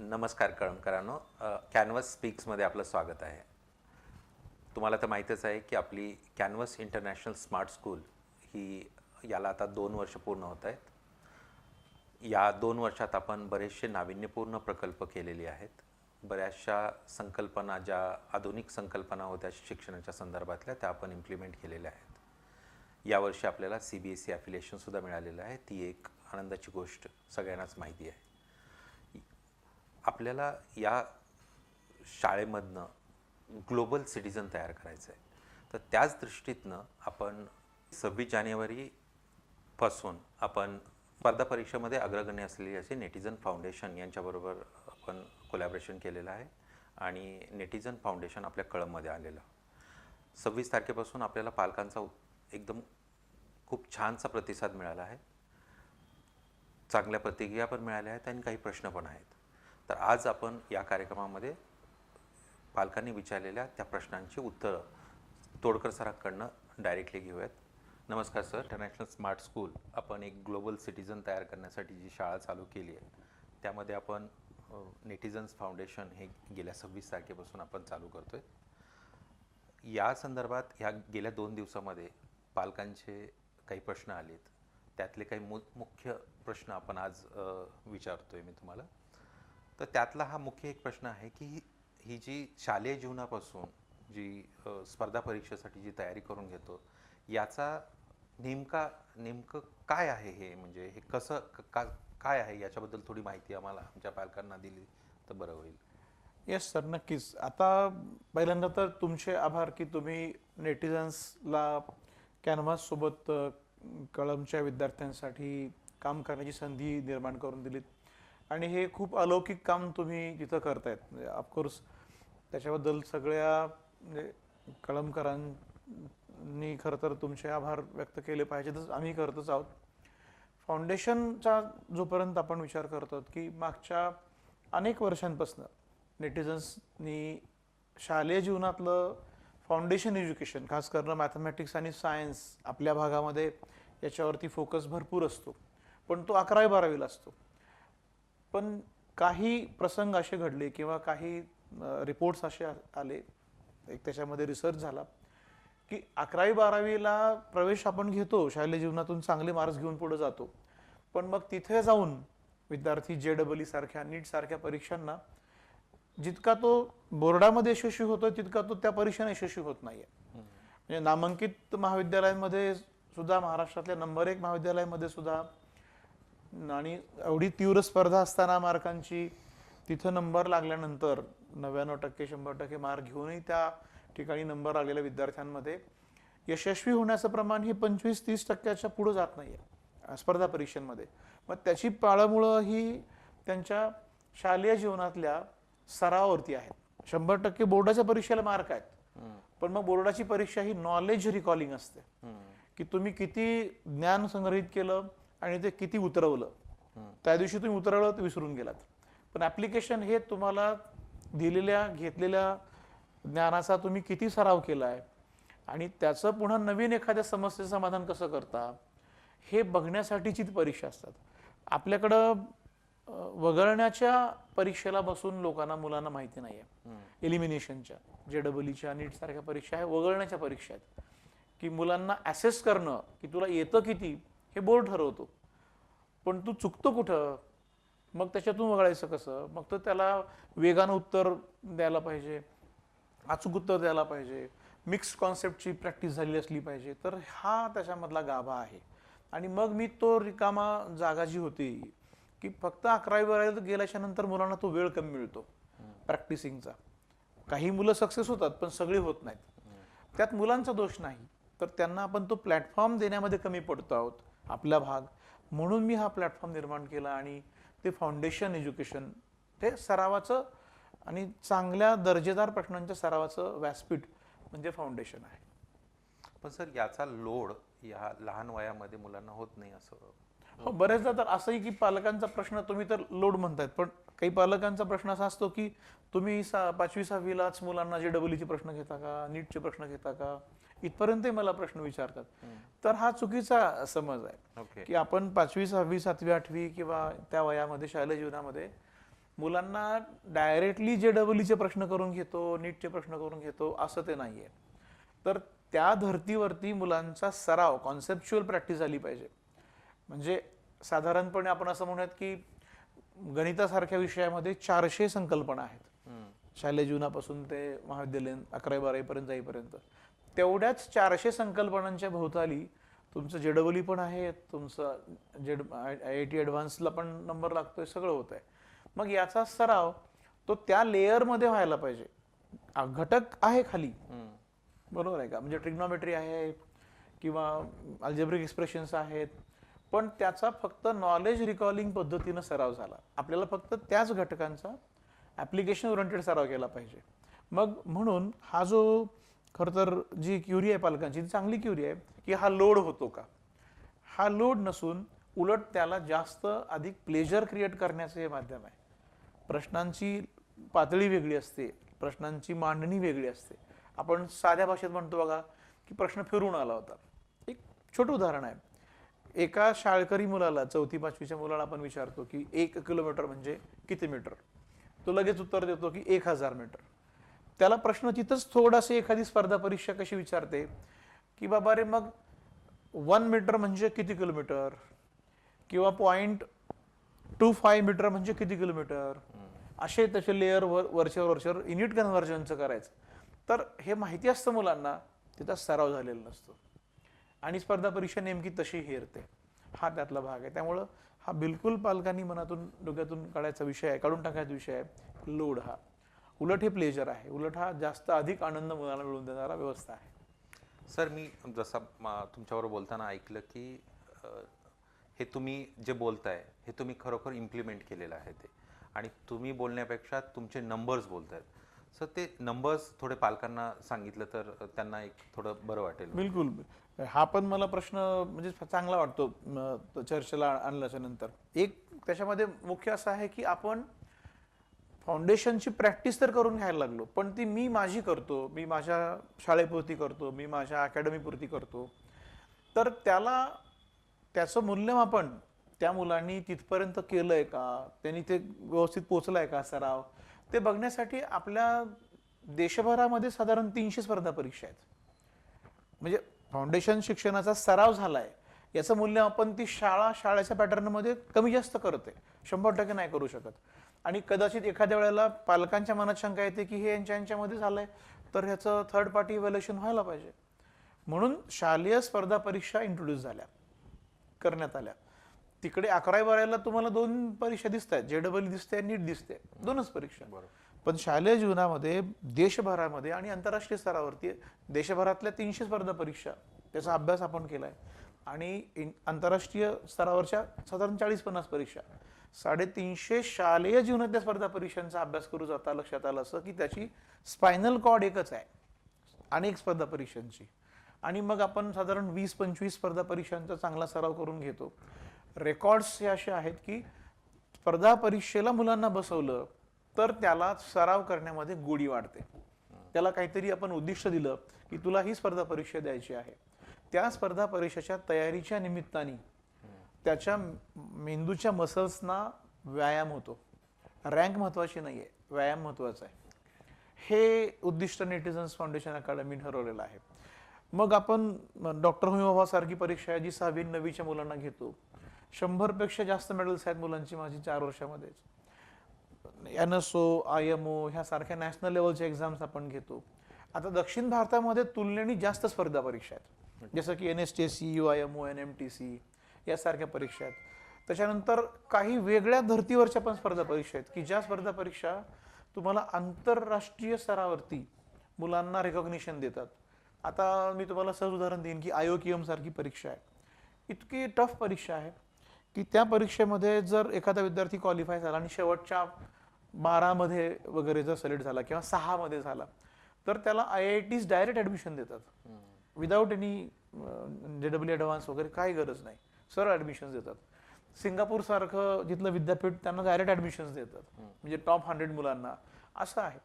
नमस्कार कळमकरांनो कॅनव्हस स्पीक्समध्ये आपलं स्वागत आहे. तुम्हाला तर माहीतच आहे की आपली कॅनव्हस इंटरनॅशनल स्मार्ट स्कूल ही याला आता दोन वर्ष पूर्ण होत आहेत. या दोन वर्षात आपण बरेचसे नाविन्यपूर्ण प्रकल्प केलेले आहेत. बऱ्याचशा संकल्पना ज्या आधुनिक संकल्पना होत्या शिक्षणाच्या संदर्भातल्या त्या आपण इम्प्लिमेंट केलेल्या आहेत. यावर्षी आपल्याला सी बी एस सी ॲफिलिएशनसुद्धा मिळालेलं आहे. ती एक आनंदाची गोष्ट सगळ्यांनाच माहिती आहे. आपल्याला या शाळेमधनं ग्लोबल सिटिझन तयार करायचं आहे तर त्याच दृष्टीतनं आपण सव्वीस जानेवारीपासून आपण स्पर्धा परीक्षेमध्ये अग्रगण्य असलेली असे नेटिझन फाउंडेशन यांच्याबरोबर आपण कोलॅबरेशन केलेलं आहे आणि नेटिझन फाउंडेशन आपल्या कळममध्ये आलेलं. सव्वीस तारखेपासून आपल्याला पालकांचा एकदम खूप छानसा प्रतिसाद मिळाला आहे. चांगल्या प्रतिक्रिया पण मिळाल्या आहेत आणि काही प्रश्न पण आहेत. तर आज आपण या कार्यक्रमामध्ये पालकांनी विचारलेल्या त्या प्रश्नांची उत्तरं तोडकर सरांकडनं डायरेक्टली घेऊयात. नमस्कार सर. इंटरनॅशनल स्मार्ट स्कूल आपण एक ग्लोबल सिटिझन तयार करण्यासाठी जी शाळा चालू केली आहे त्यामध्ये आपण नेटिझन्स फाउंडेशन हे गेल्या सव्वीस तारखेपासून आपण चालू करतो आहे या संदर्भात ह्या गेल्या दोन दिवसामध्ये पालकांचे काही प्रश्न आलेत. त्यातले काही मु मुख्य प्रश्न आपण आज विचारतो आहे मी तुम्हाला. तर त्यातला हा मुख्य एक प्रश्न आहे की ही- जी शालेय जीवनापासून जी स्पर्धा परीक्षेसाठी जी तयारी करून घेतो याचा नेमका नेमकं काय आहे हे? म्हणजे हे कसं क- का काय आहे? याच्याबद्दल थोडी माहिती आम्हाला आमच्या पालकांना दिली तर बरं होईल. येस सर नक्कीच. आता पहिल्यांदा तर तुमचे आभार की तुम्ही नेटिझन्सला कॅनव्हाससोबत कळमच्या विद्यार्थ्यांसाठी काम करण्याची संधी निर्माण करून दिलीत. आणि हे खूप अलौकिक काम तुम्ही तिथं करतायत. म्हणजे ऑफकोर्स त्याच्याबद्दल सगळ्या म्हणजे कळमकरांनी खरं तर तुमचे आभार व्यक्त केले पाहिजेतच आम्ही करतच आहोत. फाउंडेशनचा जोपर्यंत आपण विचार करतो की मागच्या अनेक वर्षांपासून नेटिझन्सनी शालेय जीवनातलं फाउंडेशन एज्युकेशन खास करणं मॅथमॅटिक्स आणि सायन्स आपल्या भागामध्ये याच्यावरती फोकस भरपूर असतो. पण तो अकरावी बारावीला असतो. पण काही प्रसंग असे घडले किंवा काही रिपोर्ट्स असे आले. एक त्याच्यामध्ये रिसर्च झाला की अकरावी बारावीला प्रवेश आपण घेतो शालेय जीवनातून चांगले मार्क्स घेऊन पुढे जातो. पण मग तिथे जाऊन विद्यार्थी जे डबल ई सारख्या नीट सारख्या परीक्षांना जितका तो बोर्डामध्ये यशस्वी होतो तितका तो त्या परीक्षेने यशस्वी होत नाहीये. म्हणजे नामांकित महाविद्यालयांमध्ये सुद्धा महाराष्ट्रातल्या नंबर एक महाविद्यालयामध्ये सुद्धा आणि एवढी तीव्र स्पर्धा असताना मार्कांची तिथं नंबर लागल्यानंतर नव्याण्णव टक्के शंभर टक्के मार्क घेऊनही त्या ठिकाणी नंबर आलेल्या विद्यार्थ्यांमध्ये यशस्वी होण्याचं प्रमाण हे पंचवीस तीस टक्क्याच्या पुढे जात नाहीये अं, स्पर्धा परीक्षांमध्ये. मग त्याची पाळमुळं ही त्यांच्या शालेय जीवनातल्या सरावावरती आहेत. शंभर टक्के बोर्डाच्या परीक्षेला मार्क आहेत. पण मग बोर्डाची परीक्षा ही नॉलेज रिकॉलिंग असते. की तुम्ही किती ज्ञान संग्रहित केलं आणि ते किती उतरवलं. त्या दिवशी तुम्ही उतरवलं तर विसरून गेलात. पण ऍप्लिकेशन हे तुम्हाला दिलेल्या घेतलेल्या ज्ञानाचा तुम्ही किती सराव केला आहे आणि त्याचं पुन्हा नवीन एखाद्या समस्येचं समाधान कसं करता हे बघण्यासाठीची ती परीक्षा असतात. आपल्याकडं वगळण्याच्या परीक्षेला बसून लोकांना मुलांना माहिती नाही आहे एलिमिनेशनच्या जे डबलईच्या नीट सारख्या परीक्षा आहे वगळण्याच्या परीक्षा आहेत. की मुलांना ॲसेस करणं की तुला येतं किती हे बोर्ड ठरवतो. पण तू चुकतो कुठं? मग त्याच्यातून वगळायचं कसं? मग तर त्याला वेगानं उत्तर द्यायला पाहिजे. अचूक उत्तर द्यायला पाहिजे. मिक्स कॉन्सेप्टची प्रॅक्टिस झालेली असली पाहिजे. तर हा त्याच्यामधला गाभा आहे. आणि मग मी तो रिकामा जागा जी होती की फक्त अकरावी बारावीला गेल्याच्यानंतर मुलांना तो वेळ कमी मिळतो. प्रॅक्टिसिंगचा काही मुलं सक्सेस होतात पण सगळी होत नाहीत. त्यात मुलांचा दोष नाही. तर त्यांना आपण तो प्लॅटफॉर्म देण्यामध्ये कमी पडतो आहोत. आपला भाग. म्हणून मी हा प्लॅटफॉर्म निर्माण केला आणि ते फाउंडेशन एज्युकेशन ते सरावाचं आणि चांगल्या दर्जेदार प्रश्नांच्या सरावाचं व्यासपीठ म्हणजे फाउंडेशन आहे. पण सर याचा लोड या लहान वयामध्ये मुलांना होत नाही असं हो बरेचदा तर असंही की पालकांचा प्रश्न तुम्ही तर लोड म्हणतायत पण काही पालकांचा प्रश्न असा असतो की तुम्ही सा पाचवी सहावीलाच मुलांना जे डबलीचे प्रश्न घेता का नीटचे प्रश्न घेता का इथपर्यंतही मला प्रश्न विचारतात. तर हा चुकीचा समज आहे की आपण पाचवी सहावी सातवी आठवी किंवा त्या वयामध्ये शालेय जीवनामध्ये मुलांना डायरेक्टली जे डबलईचे प्रश्न करून घेतो नीटचे प्रश्न करून घेतो असं ते नाहीये. तर त्या धर्तीवरती मुलांचा सराव कॉन्सेप्च्युअल प्रॅक्टिस झाली पाहिजे. म्हणजे साधारणपणे आपण असं म्हणूयात की गणितासारख्या विषयामध्ये चारशे संकल्पना आहेत. शालेय जीवनापासून ते महाविद्यालयीन अकरावी बारावीपर्यंत जाईपर्यंत. तेवढ्याच चारशे संकल्पनांच्या भोवताली तुमचं जेडबली पण आहे तुमचं जेड आय आय टी ॲडव्हान्सला पण नंबर लागतोय सगळं होत आहे मग याचा सराव तो त्या लेअरमध्ये व्हायला पाहिजे. घटक आहे खाली. बरोबर आहे का? म्हणजे ट्रिग्नॉमेट्री आहे किंवा अल्जेब्रिक एक्सप्रेशन्स आहेत पण त्याचा फक्त नॉलेज रिकॉलिंग पद्धतीनं सराव झाला. आपल्याला फक्त त्याच घटकांचा ॲप्लिकेशन ओरिएंटेड सराव केला पाहिजे. मग म्हणून हा जो खरं तर जी क्युरी आहे पालकांची ती चांगली क्युरी आहे की हा लोड होतो का? हा लोड नसून उलट त्याला जास्त अधिक प्लेजर क्रिएट करण्याचं हे माध्यम आहे. प्रश्नांची पातळी वेगळी असते प्रश्नांची मांडणी वेगळी असते. आपण साध्या भाषेत म्हणतो बघा की प्रश्न फिरून आला होता. एक छोटं उदाहरण आहे. एका शाळकरी मुलाला चौथी पाचवीच्या मुलाला आपण विचारतो की एक किलोमीटर म्हणजे किती मीटर? तो लगेच उत्तर देतो की एक हजार मीटर. त्याला प्रश्न तिथंच थोडासा एखादी स्पर्धा परीक्षा कशी विचारते? की बाबा रे मग वन मीटर म्हणजे किती किलोमीटर? किंवा पॉईंट टू फाय मीटर म्हणजे किती किलोमीटर? असे त्याचे लेअर वर वरच्यावर वरच्यावर युनिट कन्व्हर्जनचं करायचं. तर हे माहिती असतं मुलांना तिथं सराव झालेला नसतो. आणि स्पर्धा परीक्षा नेमकी तशी हेरते. हा त्यातला भाग आहे. त्यामुळं हा बिलकुल पालकांनी मनातून डोक्यातून काढायचा विषय आहे काढून टाकायचा विषय आहे लोड हा. उलट हे प्लेजर आहे. उलट हा जास्त अधिक आनंद मुलांना मिळवून देणारा व्यवस्था आहे. सर मी जसा तुमच्यावर तुमच्याबरोबर बोलताना ऐकलं की हे तुम्ही जे बोलताय हे तुम्ही खरोखर इम्प्लिमेंट केलेलं आहे ते. आणि तुम्ही बोलण्यापेक्षा तुमचे नंबर्स बोलत आहेत सर ते नंबर्स थोडे पालकांना सांगितलं तर त्यांना एक थोडं बरं वाटेल. बिलकुल. हा पण मला प्रश्न म्हणजे चांगला वाटतो चर्चेला आणल्याच्या नंतर एक त्याच्यामध्ये मुख्य असं आहे की आपण फाउंडेशनची प्रॅक्टिस तर करून घ्यायला लागलो पण ती मी माझी करतो मी माझ्या शाळेपुरती करतो मी माझ्या अकॅडमीपुरती करतो. तर त्याला त्याचं मूल्यमापन त्या मुलांनी तिथपर्यंत केलंय का? त्यांनी ते व्यवस्थित पोचलाय का सराव? ते बघण्यासाठी आपल्या देशभरामध्ये साधारण तीनशे स्पर्धा परीक्षा आहेत. म्हणजे फाउंडेशन शिक्षणाचा सराव झाला आहे याचं मूल्य आपण ती शाळा शाळेच्या पॅटर्नमध्ये कमी जास्त करते शंभर टक्के नाही करू शकत. आणि कदाचित एखाद्या वेळेला पालकांच्या मनात शंका येते की हे यांच्या यांच्यामध्ये झालं आहे तर ह्याचं थर्ड पार्टी इव्हॅल्युएशन व्हायला पाहिजे. म्हणून शालेय स्पर्धा परीक्षा इंट्रोड्यूस झाल्या करण्यात आल्या. तिकडे अकरावी बारावीला तुम्हाला दोन परीक्षा दिसत आहेत जेडबल दिसते नीट दिसते दोनच परीक्षा. पण शालेय जीवनामध्ये देशभरामध्ये आणि आंतरराष्ट्रीय स्तरावरती देशभरातल्या तीनशे स्पर्धा परीक्षा त्याचा अभ्यास आपण केलाय. आणि इन- आंतरराष्ट्रीय स्तरावरच्या साधारण चाळीस पन्नास परीक्षा. साडेतीनशे शालेय जीवनातल्या स्पर्धा परीक्षांचा अभ्यास करू जाता लक्षात आलं असं की त्याची स्पायनल कॉर्ड एकच आहे. अनेक स्पर्धा परीक्षांची. आणि मग आपण साधारण वीस पंचवीस स्पर्धा परीक्षांचा चांगला सराव करून घेतो. रेकॉर्ड्स हे असे आहेत की स्पर्धा परीक्षेला मुलांना बसवलं तर त्याला सराव करण्यामध्ये गोडी वाढते. त्याला काहीतरी आपण उद्दिष्ट दिलं की तुला ही स्पर्धा परीक्षा द्यायची आहे. त्या स्पर्धा परीक्षेच्या तयारीच्या निमित्ताने त्याच्या मेंदूच्या मसल्सना व्यायाम होतो. रँक महत्वाची नाही आहे व्यायाम महत्त्वाचा आहे. हे उद्दिष्ट नेटिझन्स फाउंडेशन अकादमी ठरवलेलं आहे. मग आपण डॉक्टर होमी सारखी परीक्षा आहे जी सहावी नववीच्या मुलांना घेतो. शंभरपेक्षा जास्त मेडल्स आहेत मुलांची माझी चार वर्षामध्येच. N S O I M O ह्या सारख्या नॅशनल लेवलच्या एक्झाम्स आपण घेतो. आता दक्षिण भारतामध्ये तुलनेने जास्त स्पर्धा परीक्षा आहेत. जसं की N S T C U I M O N M T C यासारख्या परीक्षा आहेत. त्याच्यानंतर काही वेगळ्या धर्तीवरच्या पण स्पर्धा परीक्षा आहेत की ज्या स्पर्धा परीक्षा तुम्हाला आंतरराष्ट्रीय स्तरावरती मुलांना रेकॉग्निशन देतात. आता मी तुम्हाला सहज उदाहरण देईन की आयोकियम सारखी परीक्षा आहे. इतकी टफ परीक्षा आहे. की त्या परीक्षेमध्ये जर एखादा विद्यार्थी क्वालिफाय झाला आणि शेवटच्या बारामध्ये वगैरे जर सिलेक्ट झाला किंवा सहामध्ये झाला तर त्याला I I Ts direct admission देतात. Without any J W advance वगैरे काही गरज नाही. सरळ ॲडमिशन्स देतात. सिंगापूर सारखं जिथलं विद्यापीठ त्यांना डायरेक्ट ॲडमिशन्स देतात. म्हणजे टॉप हंड्रेड मुलांना. असं आहे.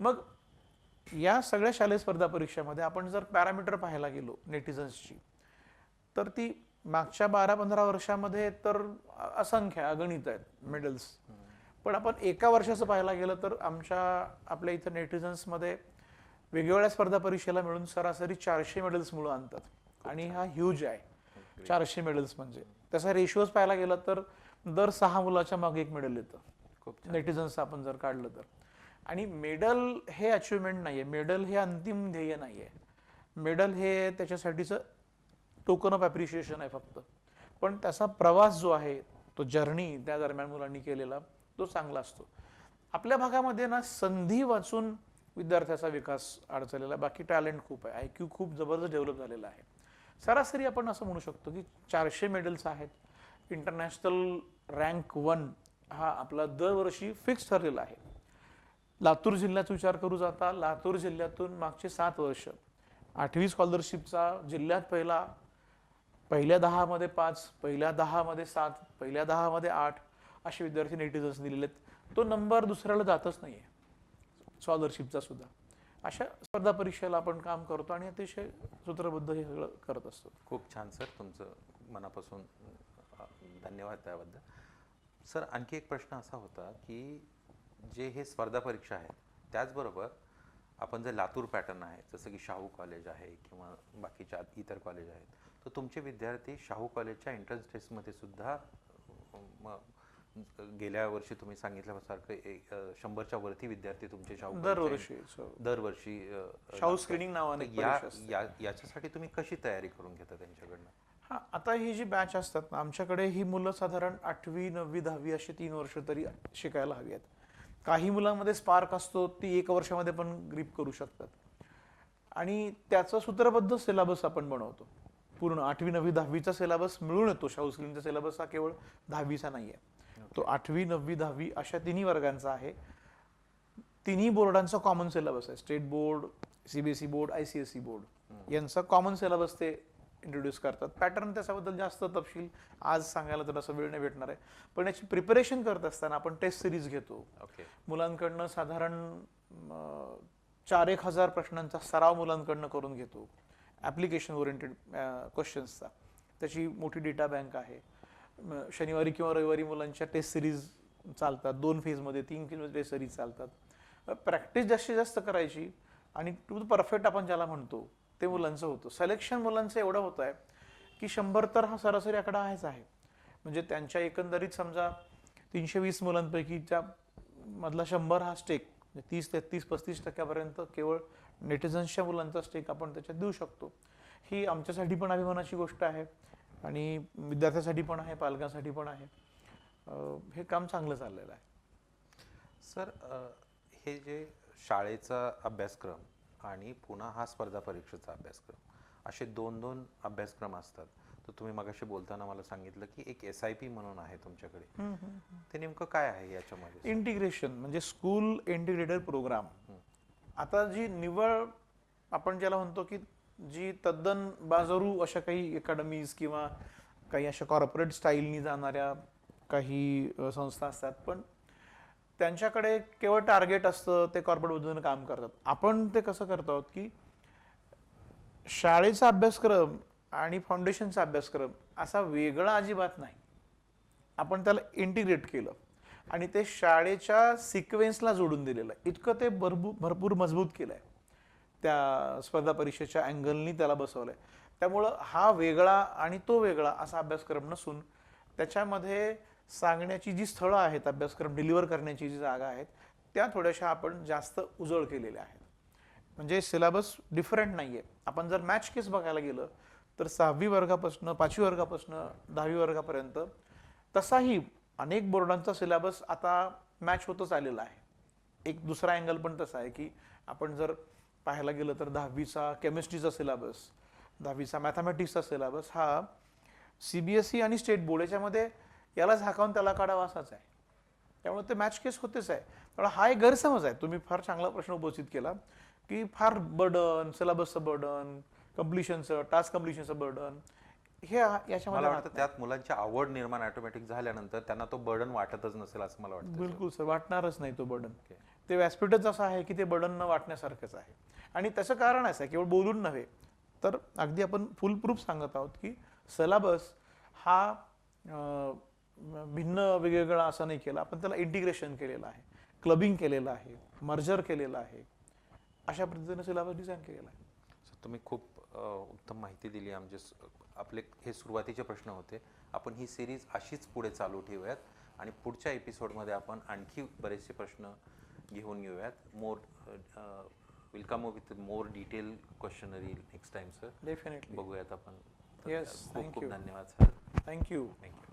मग या सगळ्या शालेय स्पर्धा परीक्षेमध्ये आपण जर पॅरामीटर पाहायला गेलो नेटिझन्सची तर ती मागच्या बारा पंधरा वर्षामध्ये तर असंख्य अगणित आहेत मेडल्स पण आपण एका वर्षाचं पाहायला गेलं तर आमच्या आपल्या इथं नेटिझन्समध्ये वेगवेगळ्या स्पर्धा परीक्षेला मिळून सरासरी चारशे मेडल्स मुलं आणतात. आणि हा ह्यूज आहे. चारशे मेडल्स म्हणजे. त्याचा रेशिओज पाहायला गेला तर दर सहा मुलाच्या मागे एक मेडल येतं. खूप नेटिझन्स आपण जर काढलं तर. आणि मेडल हे अचिव्हमेंट नाहीये. मेडल हे अंतिम ध्येय नाहीये. मेडल हे त्याच्यासाठीचं टोकन ऑफ ॲप्रिशिएशन आहे फक्त. पण त्याचा प्रवास जो आहे तो जर्नी त्या दरम्यान मुलांनी केलेला तो चांगला असतो. आपल्या भागामध्ये ना संधी वाचून विद्यार्थ्याचा विकास अडचलेला आहे. बाकी टॅलेंट खूप आहे. आय क्यू खूप जबरदस्त डेव्हलप झालेला आहे. सरासरी आपण असं म्हणू शकतो की चारशे मेडल्स आहेत. इंटरनॅशनल रँक वन हा आपला दरवर्षी फिक्स ठरलेला आहे. लातूर जिल्ह्याचा विचार करू जाता लातूर जिल्ह्यातून मागचे सात वर्ष. आठवी स्कॉलरशिपचा जिल्ह्यात पहिला पहिल्या दहामध्ये पाच पहिल्या दहामध्ये सात पहिल्या दहामध्ये आठ असे विद्यार्थी नेटिझन्स दिलेले आहेत. तो नंबर दुसऱ्याला जातच नाहीये. स्कॉलरशिपचा सुद्धा. अशा स्पर्धा परीक्षेला आपण काम करतो आणि अतिशय सूत्रबद्ध हे सगळं करत असतो. खूप छान सर. तुमचं मनापासून धन्यवाद त्याबद्दल. सर आणखी एक प्रश्न असा होता की जे हे स्पर्धा परीक्षा आहेत त्याचबरोबर आपण जे लातूर पॅटर्न आहे जसं की शाहू कॉलेज आहे किंवा बाकीच्या इतर कॉलेज आहेत तर तुमचे विद्यार्थी शाहू कॉलेजच्या एंट्रन्स टेस्टमध्ये सुद्धा गेल्या वर्षी तुम्ही सांगितल्यासारखं शंभरच्या वरती विद्यार्थी तुमचे शाहू दरवर्षी दरवर्षी शाहू. स्क्रीनिंग नावाने. या याच्यासाठी तुम्ही कशी तयारी करून घेता त्यांच्याकडनं? हा आता ही जी बॅच असतात ना आमच्याकडे ही मुलं साधारण आठवी नववी दहावी अशी तीन वर्ष तरी शिकायला हवी आहेत. काही मुलांमध्ये स्पार्क असतो ती एक वर्षामध्ये पण ग्रीप करू शकतात. आणि त्याचं सूत्रबद्ध सिलेबस आपण बनवतो. पूर्ण आठवी नववी दहावीचा सिलेबस मिळून येतो. शाहू स्क्रीनचा सिलेबस हा केवळ दहावीचा नाही आहे तो आठवी नववी दहावी अशा तिन्ही वर्गांचा आहे. तिन्ही बोर्डांचा कॉमन सिलेबस आहे. State board CBSE board I C S C board यांचा कॉमन सिलेबस ते इंट्रोड्यूस करतात. पॅटर्न त्याच्याबद्दल जास्त तपशील आज सांगायला तर असं वेळ नाही भेटणार आहे. पण याची प्रिपरेशन करत असताना आपण टेस्ट सिरीज घेतो. मुलांकडनं साधारण चार एक हजार प्रश्नांचा सराव मुलांकडनं करून घेतो. ॲप्लिकेशन ओरिएंटेड क्वेश्चन्सचा त्याची मोठी डेटा बँक आहे. शनिवारी किंवा रविवारी मुलांच्या टेस्ट सिरीज चालतात. दोन फेजमध्ये तीन फेजमध्ये टेस्ट सिरीज चालतात. प्रॅक्टिस जास्तीत जास्त करायची आणि टू परफेक्ट आपण ज्याला म्हणतो ते मुलांचं होतं. सिलेक्शन मुलांचं एवढं होतं आहे की शंभर तर हा सरासरी आकडा आहेच आहे. म्हणजे त्यांच्या एकंदरीत समजा तीनशे वीस मुलांपैकीच्या मधला शंभर हा स्टेक म्हणजे तीस तेहतीस पस्तीस टक्क्यापर्यंत केवळ नेटिझन्सच्या मुलांचा स्टेक आपण त्याच्यात देऊ शकतो. ही आमच्यासाठी पण अभिमानाची गोष्ट आहे आणि विद्यार्थ्यासाठी पण आहे पालकांसाठी पण आहे. हे काम चांगलं चाललेलं आहे. सर हे जे शाळेचा अभ्यासक्रम आणि पुन्हा हा स्पर्धा परीक्षेचा अभ्यासक्रम असे दोन दोन अभ्यासक्रम असतात. तर तुम्ही मगाशी बोलताना मला सांगितलं की एक एस आय पी म्हणून आहे तुमच्याकडे. ते नेमकं काय आहे याच्यामध्ये इंटिग्रेशन म्हणजे स्कूल इंटिग्रेटेड प्रोग्राम आता जी निवळ आपण ज्याला म्हणतो की जी तद्दन बाजारू अशा काही अकॅडमीज किंवा काही अशा कॉर्पोरेट स्टाईलनी जाणाऱ्या काही संस्था असतात. पण त्यांच्याकडे केवळ टार्गेट असतं ते कॉर्पोरेट उद्योजन काम करतात. आपण ते कसं करतो आहोत की शाळेचा अभ्यासक्रम आणि फाउंडेशनचा अभ्यासक्रम असा वेगळा अजिबात नाही. आपण त्याला इंटिग्रेट केलं. आणि ते शाळेच्या सिक्वेन्सला जोडून दिलेलं आहे. इतकं ते भरपूर भरपूर मजबूत केलं आहे त्या स्पर्धा परीक्षेच्या अँगलनी त्याला बसवलं आहे त्यामुळं हा वेगळा आणि तो वेगळा असा अभ्यासक्रम नसून त्याच्यामध्ये सांगण्याची जी स्थळं आहेत अभ्यासक्रम डिलिव्हर करण्याची जी जागा आहेत त्या थोड्याशा आपण जास्त उजळ केलेल्या आहेत. म्हणजे सिलेबस डिफरंट नाही आहे आपण जर मॅच केस बघायला गेलं तर सहावी वर्गापासून पाचवी वर्गापासून दहावी वर्गापर्यंत तसाही अनेक बोर्डांचा सिलेबस आता मॅच होतच आलेला आहे. एक दुसरा अँगल पण तसा आहे की आपण जर पाहायला गेलं तर दहावीचा केमिस्ट्रीचा सिलेबस दहावीचा मॅथमॅटिक्सचा सिलेबस हा सी बी एस ई आणि स्टेट बोर्ड याच्यामध्ये याला झाकावून त्याला काढावा असाच आहे. त्यामुळे ते मॅच केस होतेच आहे. त्यामुळे हा एक गैरसमज आहे. तुम्ही फार चांगला प्रश्न उपस्थित केला की फार बर्डन सिलेबसचं बर्डन कम्प्लिशनचं टास्क कम्प्लिशनचं बर्डन हे याच्यामध्ये मला राहत वाटतं त्यात मुलांची आवड निर्माण ऑटोमॅटिक झाल्यानंतर त्यांना तो बर्डन वाटतच नसेल असं मला वाटतं. बिलकुल सर वाटणारच नाही तो बर्डन. ते व्यासपीठच असं आहे की ते बर्डन न वाटण्यासारखंच आहे. आणि त्याचं कारण असं आहे केवळ बोलून नव्हे तर अगदी आपण फुल प्रूफ सांगत आहोत की सिलेबस हा अं, भिन्न वेगवेगळा असं नाही केलं आपण त्याला इंटिग्रेशन केलेलं आहे क्लबिंग केलेलं आहे मर्जर केलेलं आहे अशा पद्धतीने सिलेबस डिझाईन केलेला आहे. सर तुम्ही खूप अ, उत्तम माहिती दिली. आमचे स- आपले हे सुरुवातीचे प्रश्न होते. आपण ही सिरीज अशीच पुढे चालू ठेवूयात आणि पुढच्या एपिसोडमध्ये आपण आणखी बरेचसे प्रश्न घेऊन येऊयात. More will come with more detail questionnaire next time sir definitely बघूयात आपण. Yes, खूप खूप. धन्यवाद सर थँक्यू थँक्यू